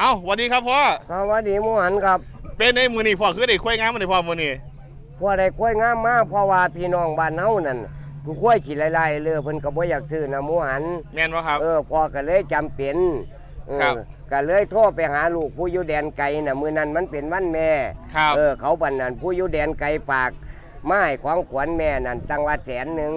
เอาสวัสดีครับพ่อสวัสดีหมูหันครับเป็นในมือนี่พ่อคือได้คุยงานมันในพ่อมือนี่พวกได้กล้วยงามมากเพราะว่าพี่น้องบ้านเฮานั่นผู้กล้วยขี้ไล่ๆเลยเพิ่นก็บ่อยากซื้อนะหมูหัน แม่นวะครับ เออพ่อก็เลยจำเป็นเออครับก็เลยโทรไปหาลูกผู้อยู่แดนไกลน่ะมื้อนั้นมันเป็นวันแม่ครับ เออเขาบันนั้นผู้อยู่แดนไกลฝาก ไม้ของขวัญแม่นั่นตั้งว่าแสนหนึ่ง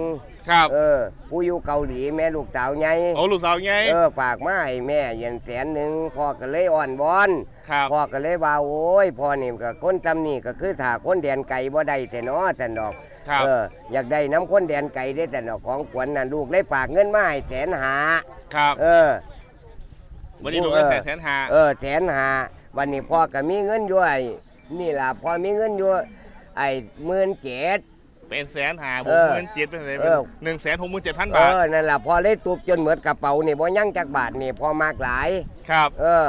ครับเออผู้อยู่เกาหลีแม่ลูกสาวใหญ่โอ้ลูกสาวไงเออฝากมาให้แม่เย็นแสนหนึ่งพ่อก็เลยอ่อนบอนครับพ่อก็เลยว่าโอ้ยพ่อนี่ก็คนจำนี่ก็คือถ้าคนแดนไกลบ่ได้แต่เนาะแต่ดอกครับเอออยากได้น้ำคนแดนไกลได้แต่ดอกของขวัญน่ะลูกเลยฝากเงินมาให้แสนหาครับเออวันนี้ลูกก็เออแสนแสนหาเออแสนหาวันนี้พ่อก็มีเงินอยู่ไอ้นี่ล่ะพ่อมีเงินอยู่ ไอ้หมื่นเจ็ด เป็นแสนหาบเอวกอเงินเจ็ดเป็นอะไรเออ หนึ่งแสนหกหมื่นเจ็ดพันเอบาทอนั่นล่ะพ่อเลยตุบจนเหมือนกระเป๋านี่บ่ยั่งจักบาทนี่พ่อมากหลาย ครับ เออ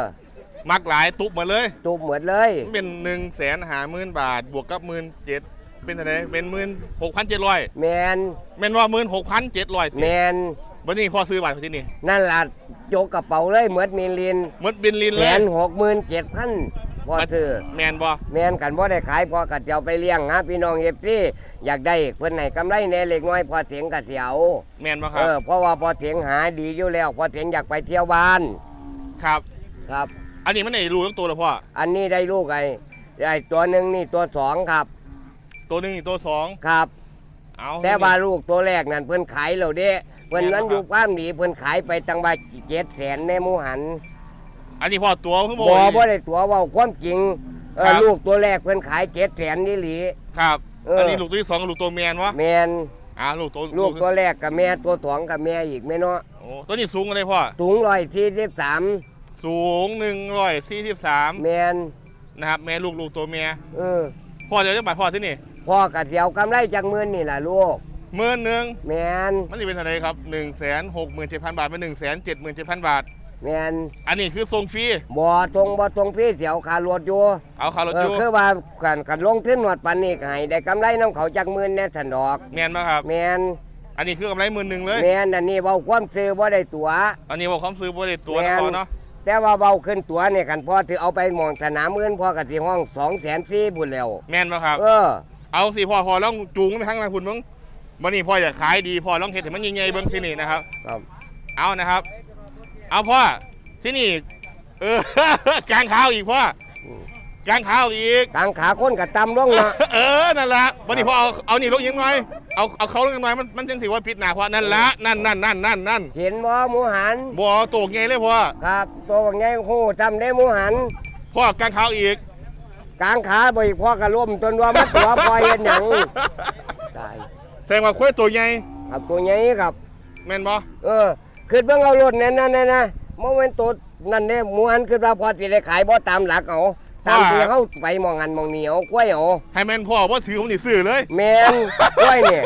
มักหลายตุบมาเลย ตุบเหมือนเลยเป็นหนึ่งแสนหาหมื่นบาท บวกกับหมื่นเจ็ดเป็นอะไรเป็นหมื่นหกพันเจ็ดร้อยแมนแม่นว่าหมื่นหกพันเจ็ดร้อยแมนวันนี้พ่อซื้อบาทที่นี่นั่นล่ะโจกกระเป๋าเลยเหมือนมีลินเหมือนบินลินแสเลยนหกหมื่นเจ็ดพัน พ่อซื้อแมนบ่แมนกันบ่ได้ขายพ่อกัดเจียวไปเลี้ยงฮะพี่น้องเอฟซีอยากได้เพิ่นให้กำไรแหน่เล็กน้อยพอเสียงกะเสียวแมนบ่คเอรับ อเพราะว่าพอเสียงหาดีอยู่แล้วพอเสียงอยากไปเที่ยวบ้านครับ ครับ อันนี้มันไหนรู้ทั้งตัวเลยพ่อ อันนี้ได้ลูกไอ้ไอ้ตัวหนึ่งนี่ตัวสองครับตัวหนึ่งอีกตัวสองครับ เอาแต่ว่าลูกตัวแรกนั่นเพิ่นขายแล้วเด้เพิ่นแม่นบ่นั้นครับอยู่ความดีเพิ่นขายไปตั้งว่าเจ็ดแสนในหมูหัน อันนี้พ่อตัวเพิ่งบบ่อกบ่ได้ตัวเว้าความจริงเอครัอบลูกตัวแรกเพิ่นขายเจ็ดแสนนี่หลี ครับ เอออั อันนี้ลูกตัวที่สองกับลูกตัวแมนวะแมนอ่าลูกตัวลูกตัวแรกกับแม่ตัวสองกับแม่อีกแม่เนาะโอ้ตัวนี้สูงกันเลยพ่อสูงร้อยสี่สิบสามสูงหนึ่งร้อยสี่สิบสามแมนนะครับแม่ลูกลูกตัวเมียเออพ่อจะจะบาทพ่อที่นี่พ่อกะเสียวกำไรจากหมื่นนี่ล่ะลูกหมื่นหนึ่งแมนมันจะเป็นเท่าไหรครับหนึ่งแสนหกหมื่นเจ็ดพันบาทเป็นหนึ่งแสนเจ็ดหมื่นเจ็ดพันบาท แมนอันนี้คือทรงฟรีบ่ทรงบ่ทรงพี่เสียวคารถอยู่เอาคาร์ลเออจูคือว่ากันกันลงทุนหนวดปันนี่ก็ให้ได้กำไรน้ำเขาจากหมื่นแน่สันดอกแมนไหมครับ แมนอันนี้คือกำไรหมื่นหนึ่งเลย แมนอันนี้เบาความซื้อบ่ได้ตัวอันนี้บอกความซื้อบริษัทตัวแม่นะน พ่อเนาะแต่ว่าเบาขึ้นตัวเนี่ยกันพอถือเอาไปหมองสนามอื่นพอกะสิห้องสองแสนสี่บุญแล้วแมนไหมครับ เออ เอาสิพ่อพ่อลองจูงไปทั้งทางคุณมึงวันนี้พ่ออยากขายดีพ่อลองเห็ดให้มันใหญ่ๆเบิ้งที่นี่นะครับ ครับ เอานะครับ เอาพ่อที่นี่ เออกลางขาวอีกพ่ออืมกลางขาวอีก กลางขาคนกับตำลงเนาะ เออ นั่นละวันนี้พ่อเอาเอานี่ลงยิงหน่อยเอาเอาเขาลงยิงหน่อยมันมันจังถือว่าพิษหนาพ่อนั่นละนั่นนั่นนั่นนั่นนั่นเห็นบ่หมูหันบ่โตกไงเลยพ่อครับตัวบางไงโหจำได้หมูหันพ่อกลางขาวอีก กลางขาบ่อีกพ่อกระล่มจนว่ามันตัวพอเห็นหยังตายแสดงว่าคุ้ยตัวใหญ่ครับตัวใหญ่ครับแม่นบ่เออ ขึ้นเบิ่งเอารถนั่นนั่นนั่นนะโมเมนตัวนั่นเนี่ยหมูหันขึ้นว่าพอสิได้ขายบ่ตามหลักเอาตามที่เฮาไปมองหันมองเหนียวกล้วยเอาให้แม่นพ่อว่าถือผมนี่ซื้อเลย แมนกล้วยเนี่ย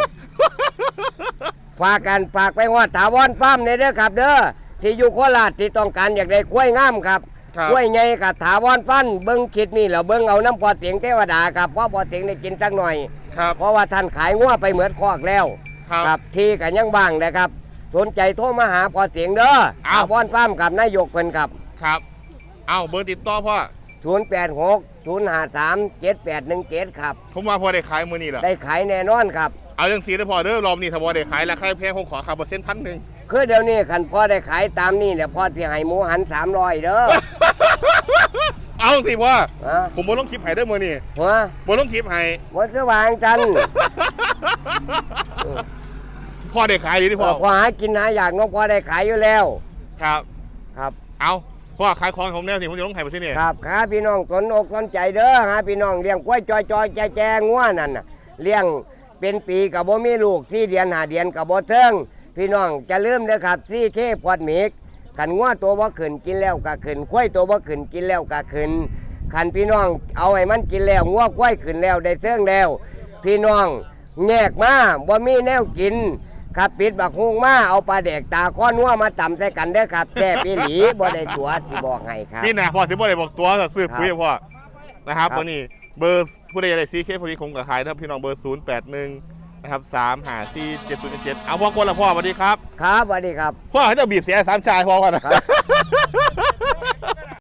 ฝากกันฝากไปฮอดถาวรฟ้าร์มเนี่ยเด้อครับเด้อที่อยู่โคราชที่ต้องการอยากได้กล้วยงามครับครับกล้วยใหญ่กับถาวรฟันเบิ้งคิดนี่แล้วเบิ้งเอาน้ำพอเสียงเทวดาครับเพราะพอเสียงได้กินสักหน่อยครับเพราะว่าท่านขายงัวไปเหมือนคอกแล้ว ครับที่กันยังบ้างนะครับ สนใจโทรมาหาพอเสียงเด้ออ้าวถาวรฟ้าร์มกับนายกเพิ่นครับ ครับ เอาเบอร์ติดต่อพ่อ 086 053 7817 ครับ ผมว่าพอได้ขายมือนี่แหละได้ขายแน่นอนครับ เอาจังสีได้พอเด้อรอบนี้ถ้าพอได้ขายราคาแพงผมขอค่าเปอร์เซ็นต์พันหนึ่ง คือเดี๋ยวนี้คันพ่อได้ขายตามนี่เนี่ยพ่อสิให้หมูหัน300เด้อ เอาสิพ่อฮะผมบนลงคลิปให้เด้อมือนี่หัวบนลงคลิปให้ว่าคือวางจันทร์ พ่อได้ขายดีที่พ่อพอหากินหาอยากเน้องพ่อได้ขายอยู่แล้ว ครับ ครับเอาพ่อขายของผมแน่สิผมจะลงไข่ไปที่นี่ครับหาพี่น้องสนอกสนใจเด้อหาพี่น้องเลี้ยงกล้วยจอยจอยแจแจงัวนั่นน่ะเลี้ยงเป็นปีกับบ่มีลูกสี่เดือนหาเดือนกับบ่เทิงพี่น้องจะลืมเด้อครับซี่เคพอดหมิกขันงัวตัวบ่ขึ้นกินแล้วก็ขึ้นกล้วยตัวบ่ขึ้นกินแล้วก็ขึ้นขันพี่น้องเอาให้มันกินแล้วงัวกล้วยขึ้นแล้วได้เทิงแล้ว พี่น้องแงกมาบ่มีแนวกิน ครับปิดบักฮุงมาเอาปลาแดกตาข้อนัวมาตำใส่กันเด้อครับแซ่บอีหลีบ่ได้ตัวสิบอกให้ครับ นี่นะพ่อถือว่าได้บอกตัวซื้อปุ๋ยครับพ่อนะครับครับตัวนี้เบอร์ผู้ใดอยากได้ซีเคพอดีคงกับขายนะครับพี่น้องเบอร์ศูนย์แปดหนึ่งนะครับสามหาซีเจ็ดศูนย์เจ็ดเอาพ่อคนละพ่อสวัสดีครับ ครับสวัสดีครับ พ่อเขาจะบีบเสียสามชายพ่อก่อนนะครับ